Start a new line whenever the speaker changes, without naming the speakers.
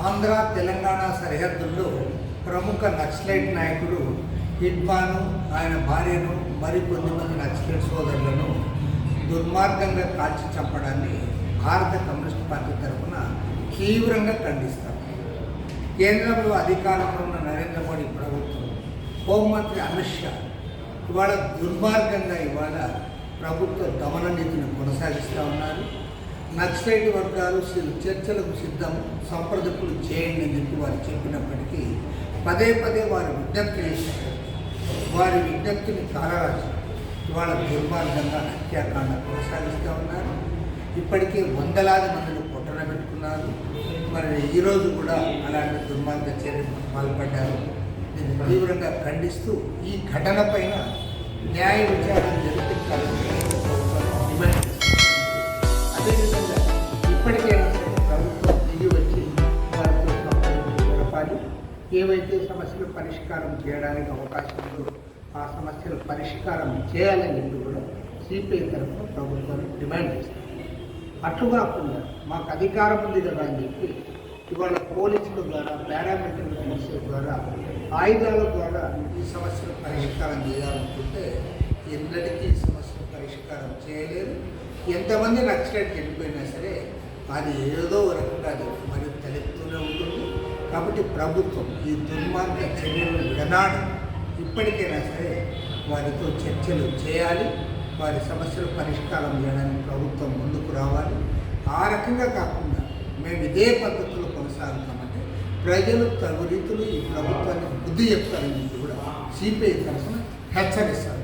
ఆంధ్ర తెలంగాణ సరిహద్దుల్లో ప్రముఖ నక్సలైట్ నాయకుడు హిడ్మాను ఆయన భార్యను మరికొంతమంది నక్సలైట్ సోదరులను దుర్మార్గంగా కాల్చి చంపడాన్ని భారత కమ్యూనిస్ట్ పార్టీ తరఫున తీవ్రంగా ఖండిస్తారు. కేంద్రంలో అధికారంలో ఉన్న నరేంద్ర మోడీ ప్రభుత్వం హోంమంత్రి అమిత్ షా ఇవాళ దుర్మార్గంగా ఇవాళ ప్రభుత్వ దమన నీతిని కొనసాగిస్తూ ఉన్నారు. నక్సలైట్ వర్గాలు చర్చలకు సిద్ధం సంప్రదింపులు చేయండి అని చెప్పి వారు చెప్పినప్పటికీ పదే పదే వారు విజ్ఞప్తి చేశారు వారి విజ్ఞప్తిని కాలరాజు ఇవాళ దుర్మార్గంగా హత్యాకాండ కొనసాగిస్తూ ఉన్నారు. ఇప్పటికే వందలాది మందిని పొట్టన పెట్టుకున్నారు. మరి ఈరోజు కూడా అలాంటి దుర్మార్గ చర్యలకు పాల్పడ్డారు. దీన్ని తీవ్రంగా ఖండిస్తూ ఈ ఘటన పైన న్యాయ విచారణ ఏవైతే సమస్యలు పరిష్కారం చేయడానికి అవకాశం ఉందో ఆ సమస్యలు పరిష్కారం చేయాలని కూడా సిపిఐ తరఫున ప్రభుత్వాన్ని డిమాండ్ చేస్తాం అట్లు కాకుండా మాకు అధికారం ఉంది కదా అని చెప్పి ఇవాళ పోలీసుల ద్వారా పారామిలిటరీ ఫోర్సెస్ ద్వారా ఆయుధాల ద్వారా ఈ సమస్యలు పరిష్కారం చేయాలనుకుంటే ఎన్నటికీ ఈ సమస్యలు పరిష్కారం చేయలేరు. ఎంతమంది నక్సలైట్ చనిపోయినా సరే అది ఏదో ఒక రకంగా అది మరి తలెత్తూనే ఉంటుంది. కాబట్టి ప్రభుత్వం ఈ దుర్మార్గ చర్యలు విడనాడి ఇప్పటికైనా సరే వారితో చర్చలు చేయాలి వారి సమస్యలు పరిష్కారం చేయడానికి ప్రభుత్వం ముందుకు రావాలి. ఆ రకంగా కాకుండా మేము ఇదే పద్ధతిలో కొనసాగుతామంటే ప్రజలు తగు రీతులు ఈ ప్రభుత్వానికి బుద్ధి చెప్తారని కూడా సిపిఐ తరఫున హెచ్చరిస్తారు.